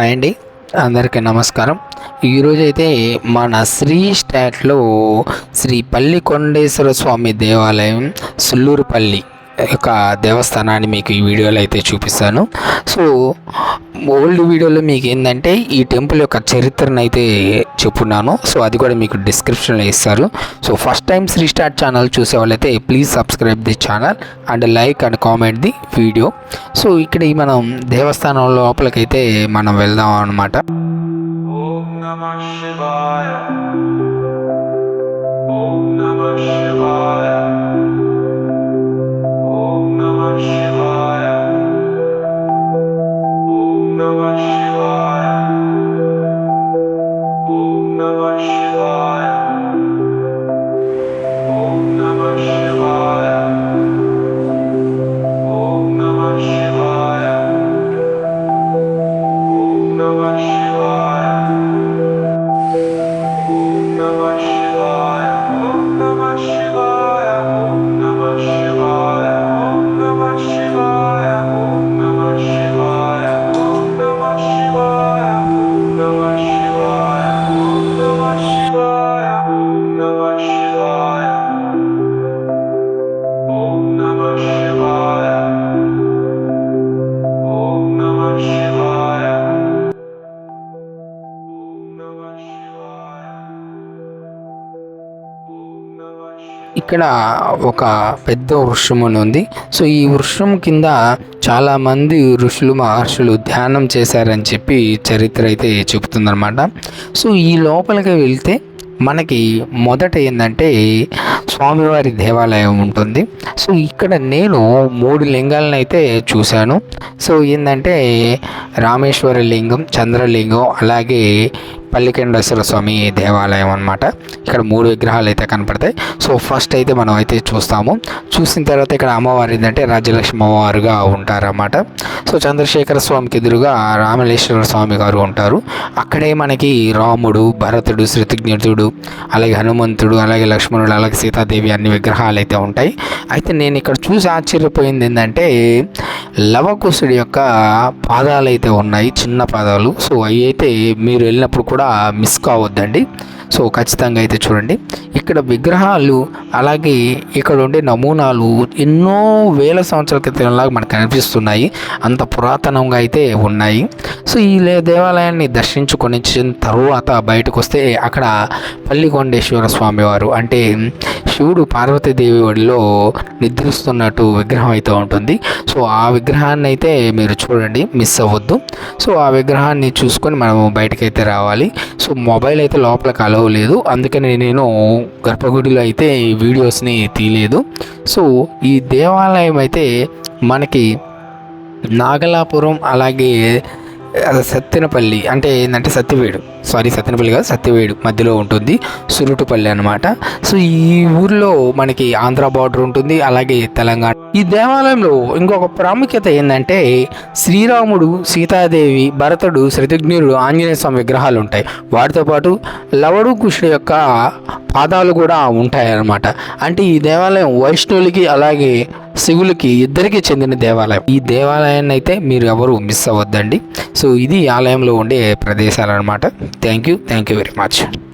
Hi అండి. అందరికీ నమస్కారం. ఈరోజు అయితే మన శ్రీ స్టాట్లో శ్రీ పల్లికొండేశ్వర స్వామి దేవాలయం సుల్లూరుపల్లి. యొక్క దేవస్థానాన్ని మీకు ఈ వీడియోలో అయితే చూపిస్తాను. సో ఓల్డ్ వీడియోలో మీకు ఏంటంటే ఈ టెంపుల్ యొక్క చరిత్రను అయితే చెప్పున్నాను. సో అది కూడా మీకు డిస్క్రిప్షన్లో ఇస్తారు. So first time Sri start channel చూసేవాళ్ళైతే please subscribe the channel and like and comment the video so ఇక్కడ మనం దేవస్థానం లోపలికైతే మనం వెళ్దాం అనమాట ఓం నమ శివాయ. ఓం నమ శివాయ. ఇక్కడ ఒక పెద్ద వృక్షం అని ఉంది. సో ఈ వృక్షం కింద చాలామంది ఋషులు మహర్షులు ధ్యానం చేశారని చెప్పి చరిత్ర అయితే చెబుతుందన్నమాట. సో ఈ లోపలికి వెళ్తే మనకి మొదట ఏంటంటే స్వామివారి దేవాలయం ఉంటుంది. సో ఇక్కడ నేను మూడు లింగాలను అయితే చూశాను. సో ఏంటంటే రామేశ్వర లింగం చంద్రలింగం అలాగే పల్లికండేశ్వర స్వామి దేవాలయం అనమాట ఇక్కడ మూడు విగ్రహాలు అయితే కనపడతాయి. సో ఫస్ట్ అయితే మనం అయితే చూస్తాము. చూసిన తర్వాత ఇక్కడ అమ్మవారు ఏంటంటే రాజ్యలక్ష్మి అమ్మవారుగా ఉంటారన్నమాట. సో చంద్రశేఖర స్వామికి ఎదురుగా రామలేశ్వర స్వామి గారు ఉంటారు. అక్కడే మనకి రాముడు భరతుడు శృతిజ్ఞతుడు అలాగే హనుమంతుడు అలాగే లక్ష్మణుడు అలాగే సీతాదేవి అన్ని విగ్రహాలు అయితే ఉంటాయి. అయితే నేను ఇక్కడ చూసి ఆశ్చర్యపోయింది ఏంటంటే లవకుశుడి యొక్క పాదాలు అయితే ఉన్నాయి చిన్న పాదాలు. సో అవి అయితే మీరు వెళ్ళినప్పుడు కూడా మిస్ కావద్దండి. సో ఖచ్చితంగా అయితే చూడండి. ఇక్కడ విగ్రహాలు అలాగే ఇక్కడ ఉండే నమూనాలు ఎన్నో వేల సంవత్సరాల క్రితంలాగా మనకు కనిపిస్తున్నాయి. అంత పురాతనంగా అయితే ఉన్నాయి. సో ఈ లే- దేవాలయాన్ని దర్శించుకొని తర్వాత బయటకు వస్తే అక్కడ పల్లికొండేశ్వర స్వామివారు అంటే శివుడు పార్వతీదేవి ఒడిలో నిద్రిస్తున్నట్టు విగ్రహం అయితే ఉంటుంది. సో ఆ విగ్రహాన్ని అయితే మీరు చూడండి మిస్ అవ్వద్దు. సో ఆ విగ్రహాన్ని చూసుకొని మనం బయటకైతే రావాలి. సో మొబైల్ అయితే లోపలికి అలవ్ లేదు. అందుకని నేను గర్భగుడిలో అయితే వీడియోస్ని తీయలేదు. సో ఈ దేవాలయం అయితే మనకి నాగలాపురం అలాగే సత్తెనపల్లి అంటే ఏంటంటే సత్యవేడు. సారీ సత్తెనపల్లి కాదు సత్యవేడు మధ్యలో ఉంటుంది. సురుటుపల్లి అనమాట సో ఈ ఊర్లో మనకి ఆంధ్ర బార్డర్ ఉంటుంది అలాగే తెలంగాణ. ఈ దేవాలయంలో ఇంకొక ప్రాముఖ్యత ఏంటంటే శ్రీరాముడు సీతాదేవి భరతుడు శృతజ్ఞుడు ఆంజనేయ స్వామి విగ్రహాలు ఉంటాయి వాటితో పాటు లవడు కృష్ణుడు యొక్క పాదాలు కూడా ఉంటాయన్నమాట. అంటే ఈ దేవాలయం వైష్ణవులకి అలాగే శివులకి ఇద్దరికి చెందిన దేవాలయం. ఈ దేవాలయాన్ని అయితే మీరు ఎవరు మిస్ అవ్వద్దండి. సో ఇది ఆలయంలో ఉండే ప్రదేశాలు అనమాట thank you thank you very much